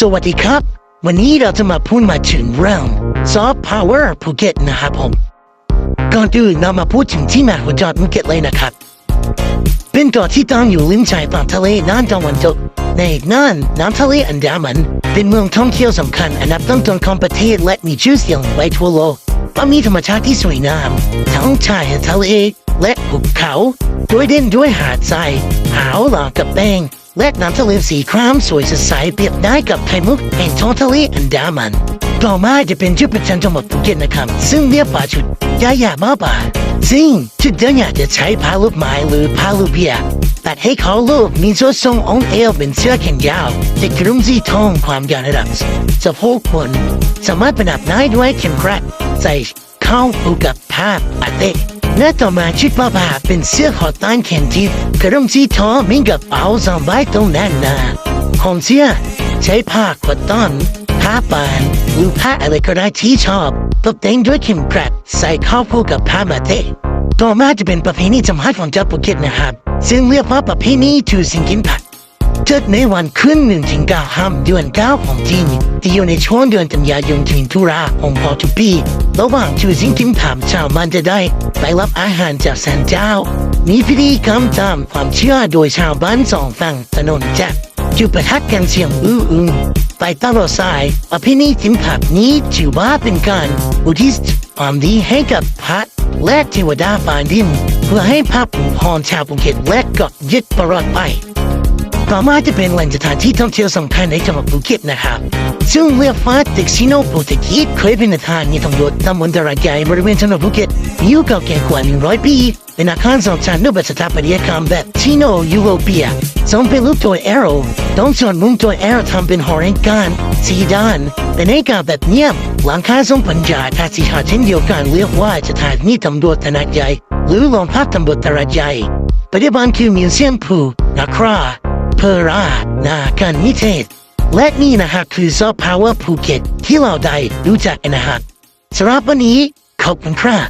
สวัสดีครับ วันนี้เราจะมาพูดมาถึงเรื่อง Soft Power ภูเก็ตนะครับผม ก่อนอื่นเรามาพูดถึงที่มาของจังหวัดภูเก็ตเลยนะครับ เป็นเกาะที่ตั้งอยู่ริมชายฝั่งทะเลด้านตะวันตกในน่านน้ำทะเลอันดามัน เป็นเมืองท่องเที่ยวสำคัญอันดับต้นๆของประเทศและมีชื่อเสียงไปทั่วโลกเพราะมีธรรมชาติที่สวยงามทั้งชายทะเลและภูเขา โดยเด่นด้วยหาดทรายหาวหลากกับแป้ง และน้ำทะเลสีครามสวยสดใสเปรียบได้กับไข่มุกแห่งท้องทะเลอันดามันต่อมาจะเป็นจุดประจันจังหวัดภูเก็ตนะครับ ซึ่งเรียกว่าจุดยายามาบาซึ่งจุดเดินอยากจะใช้พาลูกไม้หรือพาลูกเบียตัดให้เขาลูกมีส่วนทรงองเอวเป็นเสื้อแขนยาวจะกรุ่มสีทองความยาวระดับสะโพกคนสามารถประดับได้ด้วยเข็มขัดใส่เข้าผูกกับผ้าปาเต้ และต่อมาชุดบ้าบาเป็นเสื้อคอต้านแขนที่กระดุมสีทองมีกับเป๋าสองใบตรงนั้นนะของเสื้อใช้ผ้าขอต้อนผ้าปานหรือผ้าอะไรก็ได้ที่ชอบตกแต่งด้วยเข็มกลัดใส่ข้าวคู่กับผ้ามาเตะต่อมาจะเป็นประเพณีจำคัญของเจ้าภูเก็ตนะครับ ซึ่งเรียกว่าประเพณีถือสิงกินผัก จัดในวันขึ้นหนึ่งถึงเก้าห้ามเดือนเก้าของจีนที่อยู่ในช่วงเดือนกันยายนถึงตุลาของพอทุกปีระหว่างถือสิงกินผักชาวมันจะได้ไปรับอาหารจากแสนเจ้า มีพิธีกรรมตามความเชื่อโดยชาวบ้านสองฝั่งถนนจะจุดประทัดกันเสียงอื้ออึงไปตลอดสายอภินิธิมผับนี้ถือว่าเป็นการอุทิศความดีให้กับพระและเทวดาป่าดินเพื่อให้พระผู้พรชาวภูเก็ตและเกาะยึดประหลอดไป ต่อมาจะเป็นแหล่งสถานที่ท่องเที่ยวสำคัญในจังหวัดภูเก็ตนะครับ ซึ่งเรียกว่าตึกซิโนโปรตุเกสเคยเป็นอาคารในตำบลตำบลตระไกบริเวณจังหวัดภูเก็ตมีอายุเก่าแก่กว่า 100 ปี เป็นอาคารสองชั้นรูปแบบสถาปัตยกรรมแบบชิโนยูโรเปียทรงเป็นรูปตัวแอโร่ตรงส่วนมุมตัวแอโร่ทำเป็นหอเรนกันสีด้านเป็นเอกาแบบเนียบหลังคาทรงปัญญาทาสีหาเช่นเดียวกันเรียกว่าสถานีตำรวจขนาดใหญ่หรือโรงพักตำรวจขนาดใหญ่ปัจจุบันคือมิวเซียมพูนาคราเพรานาการนิเทศ และนี่นะฮะคือซอฟต์พาวเวอร์ภูเก็ตที่เราได้รู้จักนะฮะสำหรับวันนี้ขอบคุณครับ